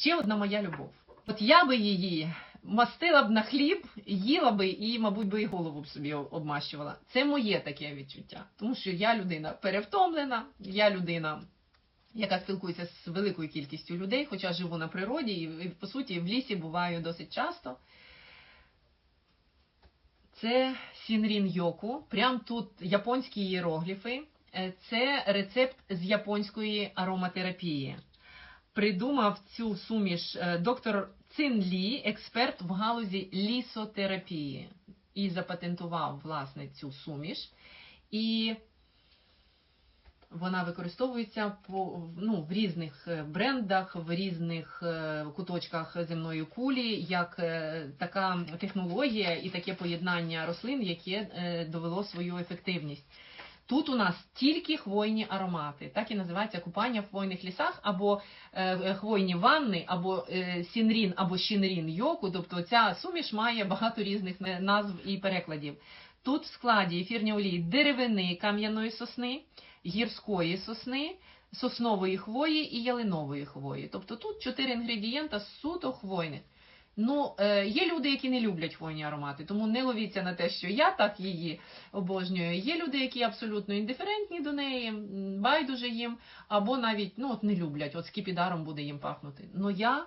ще одна моя любов. От я би її мастила б на хліб, їла би і, мабуть, би і голову б собі обмащувала. Це моє таке відчуття. Тому що я людина перевтомлена, я людина, яка спілкується з великою кількістю людей, хоча живу на природі і, по суті в лісі буваю досить часто. Це Сінрін Йоку. Прям тут японські іерогліфи. Е, Це рецепт з японської ароматерапії. Придумав цю суміш е, доктор Цин Лі, експерт в галузі лісотерапії, і запатентував власне цю суміш. І вона використовується по, ну, в різних е, брендах, в різних е, куточках земної кулі, як така технологія і таке поєднання рослин, яке довело свою ефективність. Тут у нас тільки хвойні аромати, так і називається купання в хвойних лісах, або е, е, хвойні ванни, або е, сінрін, або щінрін йоку. Тобто ця суміш має багато різних назв і перекладів. Тут в складі ефірні олії деревини кам'яної сосни, гірської сосни, соснової хвої і ялинової хвої. Тобто тут чотири інгредієнта суто хвойних. Ну, е, є люди, які не люблять хвойні аромати, тому не ловіться на те, що я так її обожнюю. Є люди, які абсолютно індиферентні до неї, байдуже їм, або навіть ну, от не люблять, от скіпідаром буде їм пахнути. Ну я,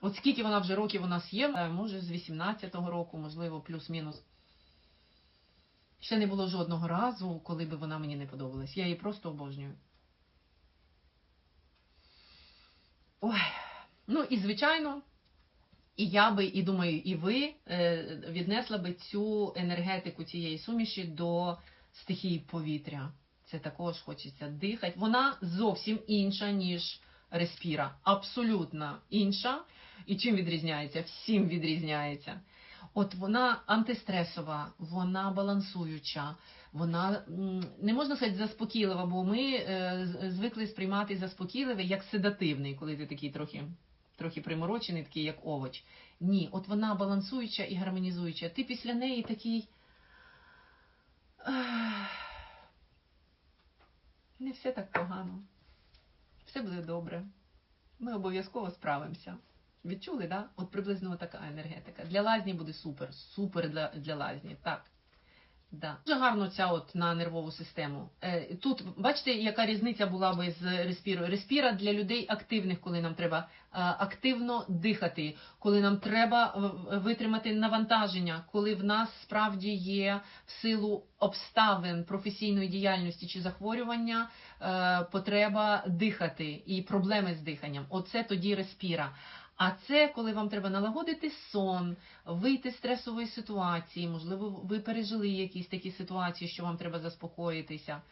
от скільки вона вже років у нас є, е, може з 18-го року, можливо, плюс-мінус. Ще не було жодного разу, коли би вона мені не подобалась. Я її просто обожнюю. Ой. Ну і звичайно, і я би, і думаю, і ви е, віднесла би цю енергетику цієї суміші до стихії повітря. Це також хочеться дихати. Вона зовсім інша, ніж респіра. Абсолютно інша. І чим відрізняється? Всім відрізняється. От вона антистресова, вона балансуюча, вона не можна сказати заспокійлива, бо ми е, звикли сприймати заспокійливий як седативний, коли ти такий трохи, трохи приморочений, такий як овоч. Ні, от вона балансуюча і гармонізуюча. Ти після неї такий. Не все так погано. Все буде добре. Ми обов'язково справимося. Відчули, да? От приблизно така енергетика. Для лазні буде супер, супер для, для лазні. Так. Да. Дуже гарно ця от на нервову систему. Е, тут бачите, яка різниця була би з респірою. Респіра для людей активних, коли нам треба е, активно дихати, коли нам треба в- витримати навантаження, коли в нас справді є в силу обставин професійної діяльності чи захворювання е, потреба дихати і проблеми з диханням. Оце тоді респіра. А це коли вам треба налагодити сон, вийти з стресової ситуації, можливо, ви пережили якісь такі ситуації, що вам треба заспокоїтися.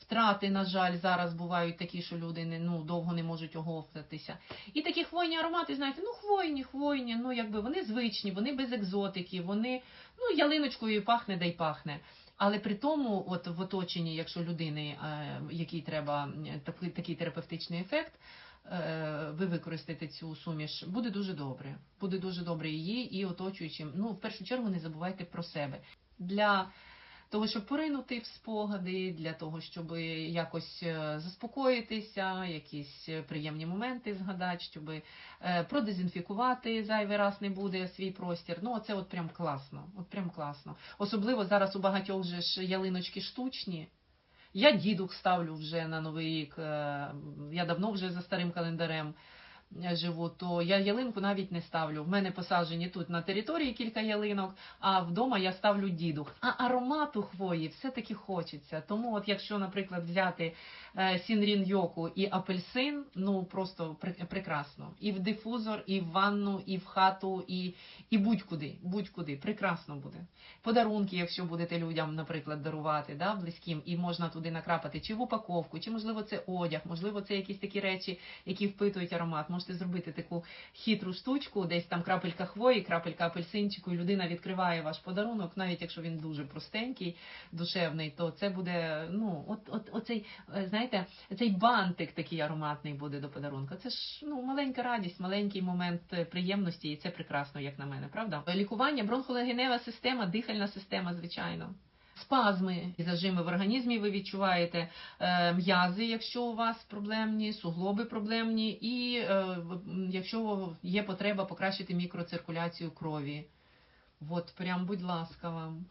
Втрати, на жаль, зараз бувають такі, що люди не, ну, довго не можуть оговтатися. І такі хвойні аромати, знаєте, ну хвойні, хвойні, ну якби вони звичні, вони без екзотики, вони ну, ялиночкою пахне да й пахне. Але при тому, от в оточенні, якщо людини, е, якій треба м, такий, такий терапевтичний ефект, е, ви використаєте цю суміш, буде дуже добре. Буде дуже добре її і оточуючим. Ну, в першу чергу, не забувайте про себе. Для того, щоб поринути в спогади, для того, щоб якось е, заспокоїтися, якісь е, приємні моменти згадати, щоб е, продезінфікувати зайвий раз не буде свій простір. Ну, це от прям класно. От прям класно. Особливо зараз у багатьох же ж ялиночки штучні. Я дідух ставлю вже на новий рік. е, Я давно вже за старим календарем живу, то я ялинку навіть не ставлю. В мене посаджені тут на території кілька ялинок, а вдома я ставлю дідух. А аромату хвої все-таки хочеться. Тому, от якщо, наприклад, взяти е, сінрін йоку і апельсин, ну просто пр- прекрасно. І в дифузор, і в ванну, і в хату, і, і будь-куди, будь-куди. Прекрасно буде. Подарунки, якщо будете людям, наприклад, дарувати да, близьким, і можна туди накрапати чи в упаковку, чи можливо це одяг, можливо, це якісь такі речі, які впитують аромат. Можете зробити таку хитру штучку, десь там крапелька хвої, крапелька апельсинчику, і людина відкриває ваш подарунок, навіть якщо він дуже простенький, душевний, то це буде, ну, от, от, оцей, е, знаєте, цей бантик такий ароматний буде до подарунка. Це ж ну, маленька радість, маленький момент е, приємності, і це прекрасно, як на мене, правда? Лікування, бронхолегенева система, дихальна система, звичайно. Спазми і зажими в організмі ви відчуваєте е, м'язи, якщо у вас проблемні, суглоби проблемні, і е, якщо є потреба покращити мікроциркуляцію крові. От, прям, будь ласка, вам.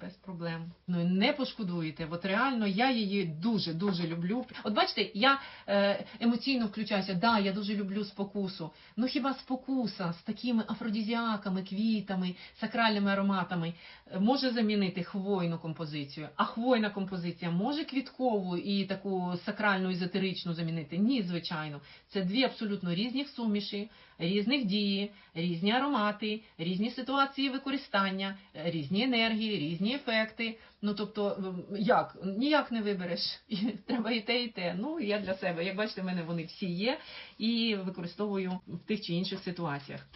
Без проблем. Ну не пошкодуєте. От реально я її дуже дуже люблю. От бачите, я е, емоційно включаюся. Да, я дуже люблю спокусу. Ну хіба спокуса з такими афродізіаками, квітами, сакральними ароматами е, може замінити хвойну композицію? А хвойна композиція може квіткову і таку сакральну езотеричну замінити? Ні, звичайно. Це дві абсолютно різні суміші, різних дії, різні аромати, різні ситуації використання, різні енергії, різні ефекти. Ну тобто, як ніяк не вибереш. Треба і те, і те. Ну я для себе. Як бачите, в мене вони всі є і використовую в тих чи інших ситуаціях.